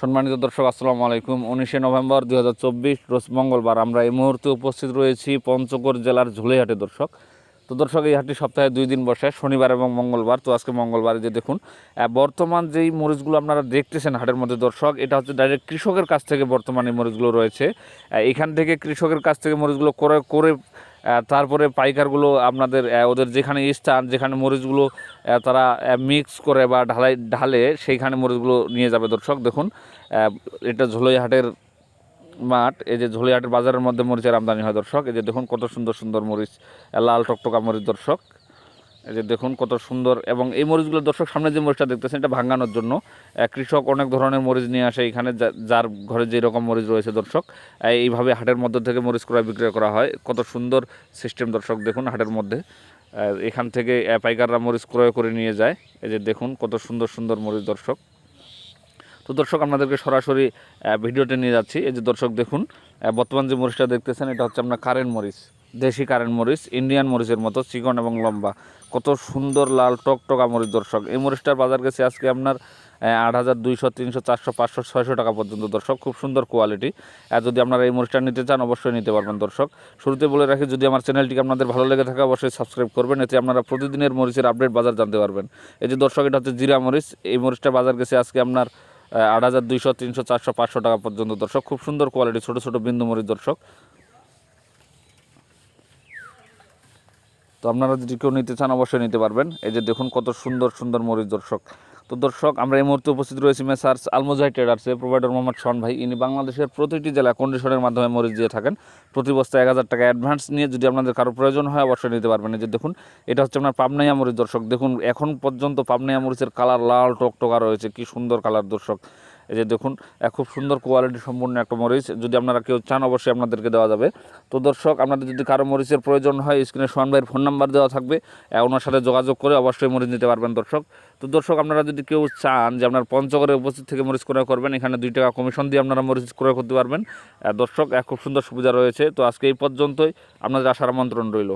সম্মানিত দর্শক, আসসালামু আলাইকুম। উনিশে নভেম্বর দুই হাজার চব্বিশ, রোজ মঙ্গলবার আমরা এই মুহূর্তে উপস্থিত রয়েছি পঞ্চগড় জেলার ঝুলেহাটে দর্শক। তো দর্শক, এই হাটটি সপ্তাহে দুই দিন বসে, শনিবার এবং মঙ্গলবার। তো আজকে মঙ্গলবার যে দেখুন বর্তমান যেই মরিচগুলো আপনারা দেখতেছেন হাটের মধ্যে দর্শক, এটা হচ্ছে ডাইরেক্ট কৃষকের কাছ থেকে বর্তমানে মরিচগুলো রয়েছে। এখান থেকে কৃষকের কাছ থেকে মরিচগুলো করে করে তারপরে পাইকারগুলো আপনাদের ওদের যেখানে স্থান, যেখানে মরিচগুলো তারা মিক্স করে বা ঢালাই, ঢালে সেইখানে মরিচগুলো নিয়ে যাবে দর্শক। দেখুন এটা ঝোলই হাটের মাঠ। এই যে ঝোলই হাটের বাজারের মধ্যে মরিচের আমদানি হয় দর্শক। এই যে দেখুন, কত সুন্দর সুন্দর মরিচ লাল টকটকা মরিচ দর্শক। এই যে দেখুন কত সুন্দর, এবং এই মরিচগুলো দর্শক সামনে যে মরিচটা দেখতেছেন, এটা ভাঙানোর জন্য। কৃষক অনেক ধরনের মরিচ নিয়ে আসে এখানে যার ঘরে যে রকম মরিচ রয়েছে দর্শক। এইভাবে হাটের মধ্যে থেকে মরিচ ক্রয় বিক্রয় করা হয়। কত সুন্দর সিস্টেম দর্শক, দেখুন হাটের মধ্যে। এখান থেকে পাইকাররা মরিচ ক্রয় করে নিয়ে যায়। এই যে দেখুন কত সুন্দর সুন্দর মরিচ দর্শক। তো দর্শক, আপনাদেরকে সরাসরি ভিডিওতে নিয়ে যাচ্ছি। এই যে দর্শক, দেখুন বর্তমান যে মরিচটা দেখতেছেন, এটা হচ্ছে আপনার কারেন্ট মরিচ। দেশি কারেন্ট মরিচ, ইন্ডিয়ান মরিচের মতো চিকন এবং লম্বা। কত সুন্দর লাল টকটকা মরিচ, দর্শক। এই মরিচটার বাজার গেছে আজকে আপনার আট হাজার দুইশো, তিনশো, চারশো, পাঁচশো, ছয়শো টাকা পর্যন্ত, দর্শক। খুব সুন্দর কোয়ালিটি আর যদি আপনারা এই মরিচটা নিতে চান, অবশ্যই নিতে পারবেন, দর্শক। শুরুতে বলে রাখি, যদি আমার চ্যানেলটিকে আপনাদের ভালো লেগে থাকে, অবশ্যই সাবস্ক্রাইব করবেন। এতে আপনারা প্রতিদিনের মরিচের আপডেট বাজার জানতে পারবেন। এই যে দর্শক, এটা হচ্ছে জিরা মরিচ। এই মরিচটা বাজার গেছে আজকে আপনার আট হাজার দুইশো, তিনশো, চারশো, পাঁচশো টাকা পর্যন্ত, দর্শক। খুব সুন্দর কোয়ালিটি ছোটো ছোটো বিন্দু মরিচ, দর্শক। তো আপনারা যদি কেউ নিতে চান, অবশ্যই নিতে পারবেন। এই যে দেখুন কত সুন্দর সুন্দর মরিচ দর্শক। তো দর্শক, আমরা এই মুহূর্তে উপস্থিত রয়েছি মেসার্স আলমোজাই ট্রেডার্সে প্রোভাইডার মোহাম্মদ শন ভাই। ইনি বাংলাদেশের প্রতিটি জেলা কন্ডিশনের মাধ্যমে মরিচ দিয়ে থাকেন। প্রতি বস্তায় এক হাজার টাকা অ্যাডভান্স নিয়ে যদি আপনাদের কারও প্রয়োজন হয়, অবশ্যই নিতে পারবেন। এই যে দেখুন, এটা হচ্ছে আপনার পাবনাইয়া মরিচ দর্শক। দেখুন, এখন পর্যন্ত পাবনাইয়া মরিচের কালার লাল টকটকা রয়েছে। কি সুন্দর কালার দর্শক। এই যে দেখুন খুব সুন্দর কোয়ালিটি সম্পূর্ণ একটা মরিচ। যদি আপনারা কেউ চান অবশ্যই আপনাদেরকে দেওয়া যাবে। তো দর্শক আপনাদের যদি কারও মরিচের প্রয়োজন হয় স্ক্রিনে সোহান ভাইয়ের ফোন নাম্বার দেওয়া থাকবে। ওনার সাথে যোগাযোগ করে অবশ্যই মরিচ নিতে পারবেন দর্শক। তো দর্শক আপনারা যদি কেউ চান যে আপনার পঞ্চগড়ে উপস্থিত থেকে মরিচ ক্রয় করবেন এখানে দুই টাকা কমিশন দিয়ে আপনারা মরিচ ক্রয় করতে পারবেন। দর্শক আহ, খুব সুন্দর সুবিধা রয়েছে। তো আজকে এই পর্যন্তই। আপনাদের আসার আমন্ত্রণ রইল।